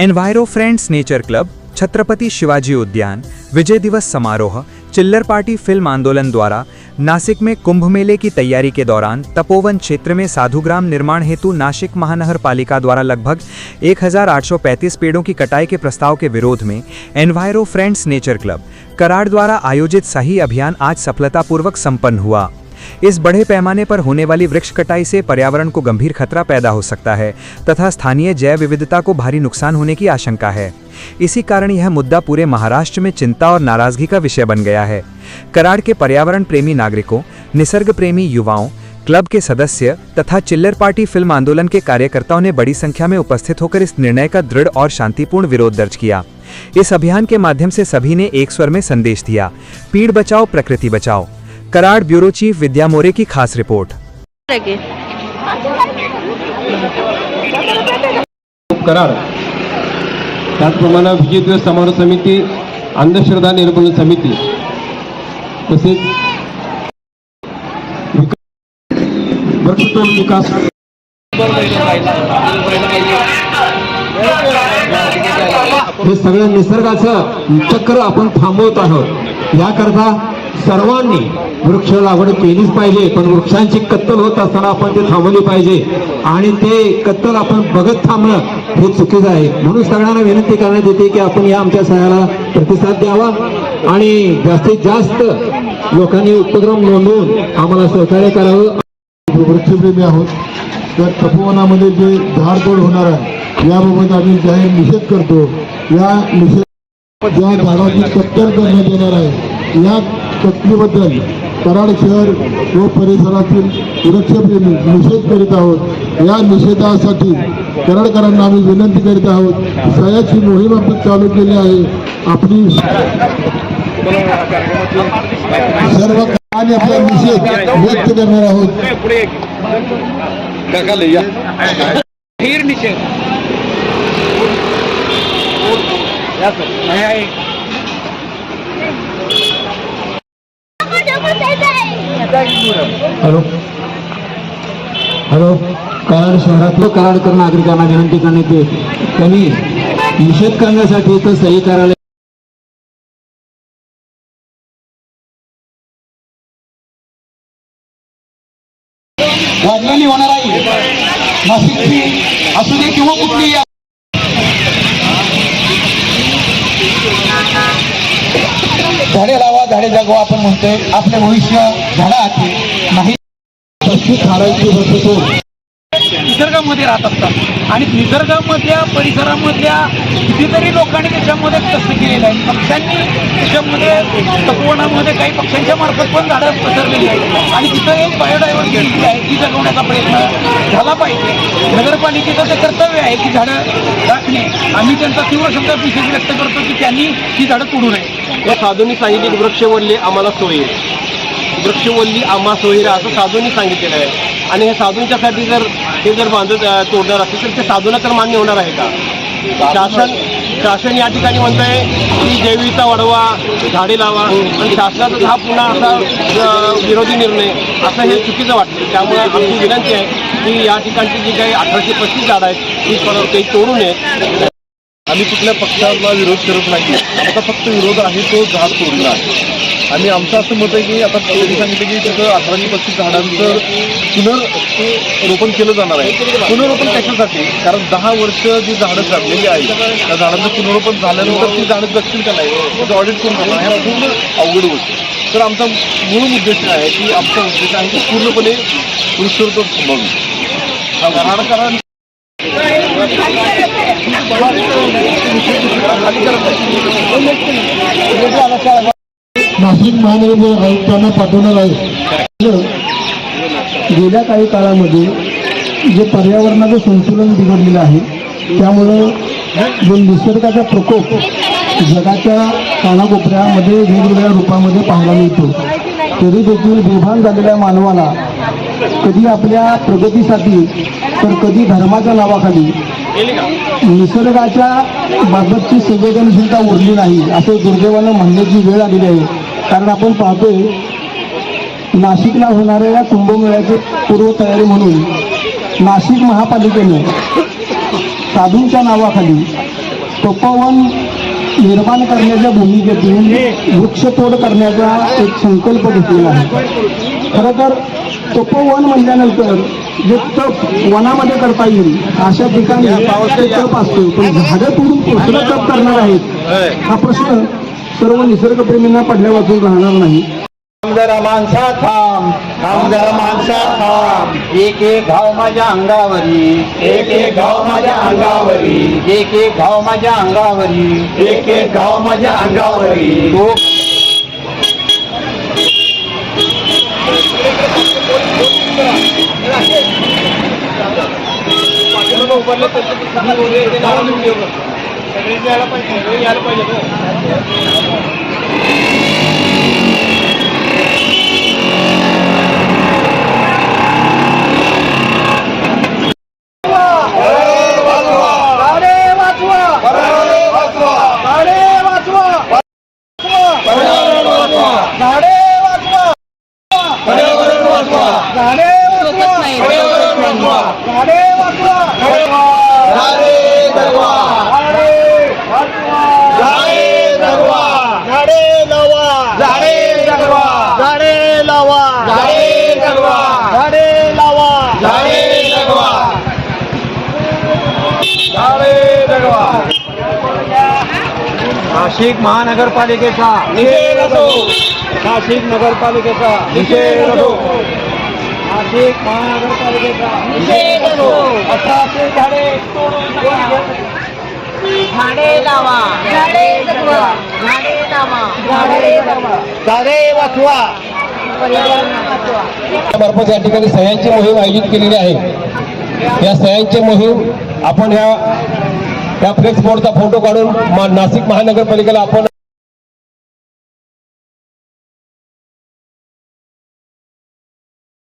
Enviro friends nature club Chhatrapati Shivaji उद्यान विजय दिवस समारोह चिल्लर पार्टी फ़िल्म आंदोलन द्वारा नासिक में कुंभ मेले की तैयारी के दौरान तपोवन क्षेत्र में साधुग्राम निर्माण हेतु नासिक महानगर पालिका द्वारा लगभग 1835 पेड़ों की कटाई के प्रस्ताव के विरोध में enviro friends nature club Karad द्वारा आयोजित सही अभियान आज सफलतापूर्वक संपन्न हुआ इस बड़े पैमाने पर होने वाली वृक्ष कटाई से पर्यावरण को गंभीर खतरा पैदा हो सकता है, तथा स्थानीय जैव विविधता को भारी नुकसान होने की आशंका है। इसी कारण यह मुद्दा पूरे महाराष्ट्र में चिंता और नाराज़गी का विषय बन गया है। कराड़ के पर्यावरण प्रेमी नागरिकों, निसर्ग प्रेमी युवाओं, क्लब के सदस्य तथा चिल्लर पार्टी फ़िल्म आंदोलन के कार्यकर्ताओं ने बड़ी संख्या में उपस्थित होकर इस निर्णय का दृढ़ और शांतिपूर्ण विरोध दर्ज किया। इस अभियान के माध्यम से सभी ने एक स्वर में संदेश दिया, पीड़ बचाओ, प्रकृति बचाओ। कराड़ ब्यूरो चीफ विद्या मोरे की खास रिपोर्ट। कराड त्याचप्रमाणे विजय दिवस समारोह समिती अंधश्रद्धा निर्मूलन समिती तसेच वृक्षतोड विकास हे सगळं निसर्गाचं चक्र आपण थांबवत आहोत. याकरता सर्वांनी वृक्ष लागवड केलीच पाहिजे पण वृक्षांची कत्तल होत असताना आपण ते थांबवली पाहिजे. आणि ते कत्तल आपण बघत थांबणं हे चुकीचं आहे. म्हणून सगळ्यांना विनंती करण्यात येते की आपण या आमच्या सह्याला प्रतिसाद द्यावा आणि जास्तीत जास्त लोकांनी उपक्रम नोंदवून आम्हाला सहकार्य करावं. वृक्षप्रेमी आहोत. तर तपोवनामध्ये जे झाडतोड होणार आहे याबाबत आम्ही जाहीर निषेध करतो. या निषेध ज्या झाडाची कत्तल करण्यात येणार आहे या कत्तलीबद्दल कराड शहर व परिसरातील सुरक्षेप्रेमी निषेध करीत आहोत. या निषेधासाठी कराडकरांना आम्ही विनंती करीत आहोत. सह्याची मोहीम आपण चालू केली आहे. आपली सर्व आणि आपला निषेध व्यक्त करणार आहोत. हॅलो. हॅलो. कराड शहरातील कराडकर नागरिकांना विनंती करण्यात येते त्यांनी निषेध करण्यासाठी इथं सही करायला वाढलेली होणार आहे नाशिकची असू दे किंवा कुठली झाडे लावा झाडे जगवा आपण म्हणतोय. आपले भविष्य झाडा हाती नाही निसर्गामध्ये राहत असतात. आणि निसर्गामधल्या परिसरामधल्या कितीतरी लोकांनी त्याच्यामध्ये कष्ट केलेलं आहे पक्ष्यांनी त्याच्यामध्ये तपोवनामध्ये काही पक्ष्यांच्या मार्फत पण झाडं पसरलेली आहेत. आणि तिथं एक बायोडायव्हर्सिटी आहे ती जगवण्याचा प्रयत्न झाला पाहिजे. नगरपालिकेचं ते कर्तव्य आहे की झाडं राखणे. आम्ही त्यांचा तीव्र शब्दात निषेध व्यक्त करतो की त्यांनी ही झाडं तोडू नये. या साधूंनी सांगितले वृक्षवल्ली आम्हाला सोयीर वृक्षवल्ली आम्हा सोयीर असं साधूंनी सांगितलेलं आहे. आणि हे साधूंच्यासाठी जर हे जर बांधत तोडणार असेल तर ते साधूला तर मान्य होणार आहे का? शासन शासन या ठिकाणी म्हणतंय की जैविकता वाढवा झाडे लावा आणि शासनाचा हा पुन्हा असा विरोधी निर्णय असं हे चुकीचं वाटतं. त्यामुळे आमची विनंती आहे की या ठिकाणची जी काही अठराशे पस्तीस झाडं आहेत ती परत तोडू नयेत. आम्ही कुठल्या पक्षाला विरोध करत नाही. आमचा फक्त विरोध आहे तो झाड तोडला आहे आणि आमचं असं मत आहे की आता त्यांनी सांगितलं की तिथं अठराशे पस्तीस झाडांचं पुनर्रोपण केलं जाणार आहे. पुनरोपण कशासाठी? कारण दहा वर्ष जी झाडं काढलेली आहेत त्या झाडांचं पुनरोपण झाल्यानंतर ती झाडं जगतील का नाही? त्याचं ऑडिट करून करणार? ह्या पूर्ण अवघड गोष्ट. तर आमचा मूळ उद्देश आहे की आमचा उद्देश आहे की पूर्णपणे वृक्षरोपण थांबवणे नाशिक महानगर आयुक्तांना पाठवणार आहे. गेल्या काही काळामध्ये जे पर्यावरणाचं संतुलन बिघडलेलं आहे त्यामुळं जो निसर्गाचा प्रकोप जगाच्या कानाकोपऱ्यामध्ये वेगवेगळ्या रूपामध्ये पाहायला मिळतो. तरी देखील बेभान झालेल्या मानवाला कधी आपल्या प्रगतीसाठी तर कधी धर्माच्या नावाखाली निसर्गाच्या बाबतची संवेदनशीलता उरली नाही असं दुर्दैवानं म्हणण्याची वेळ आलेली आहे. कारण आपण पाहतोय नाशिकला होणाऱ्या या कुंभमेळ्याची पूर्वतयारी म्हणून नाशिक महापालिकेने साधूंच्या नावाखाली तपोवन निर्माण करण्याच्या भूमिकेतून वृक्षतोड करण्याचा एक संकल्प घेतलेला आहे. खरं तर तपोवन म्हणल्यानंतर जे तप वनामध्ये करता येईल अशा ठिकाणी तप असतो पण झाडं तोडून कसलं तप करणार आहेत हा प्रश्न सर्व निसर्गप्रेमींना पडल्या वाचून राहणार नाही. जरा माणसा थांब थांब जरा माणसा थांब. एक एक घाव माझ्या अंगावरी एक एक घाव माझ्या अंगावरी. एक एक घाव माझ्या अंगावरी. एक एक घाव माझ्या अंगावरी. तो झाडे नाशिक महानगरपालिकेचा. निषेध असो. नाशिक नगरपालिकेचा. निषेध असो. नाशिक महानगरपालिकेचा. निषेध असो. अठराशे झाडे तोडून नका. झाडे लावा. झाडे जगवा. झाडे लावा. झाडे जगवा. झाडे वाचवा. पर्यावरण वाचवा. मार्फत या ठिकाणी सह्यांची मोहीम आयोजित केलेली आहे. या सह्यांची मोहीम आपण ह्या या फ्लेक्स बोर्डचा फोटो काढून नाशिक महानगरपालिकेला आपण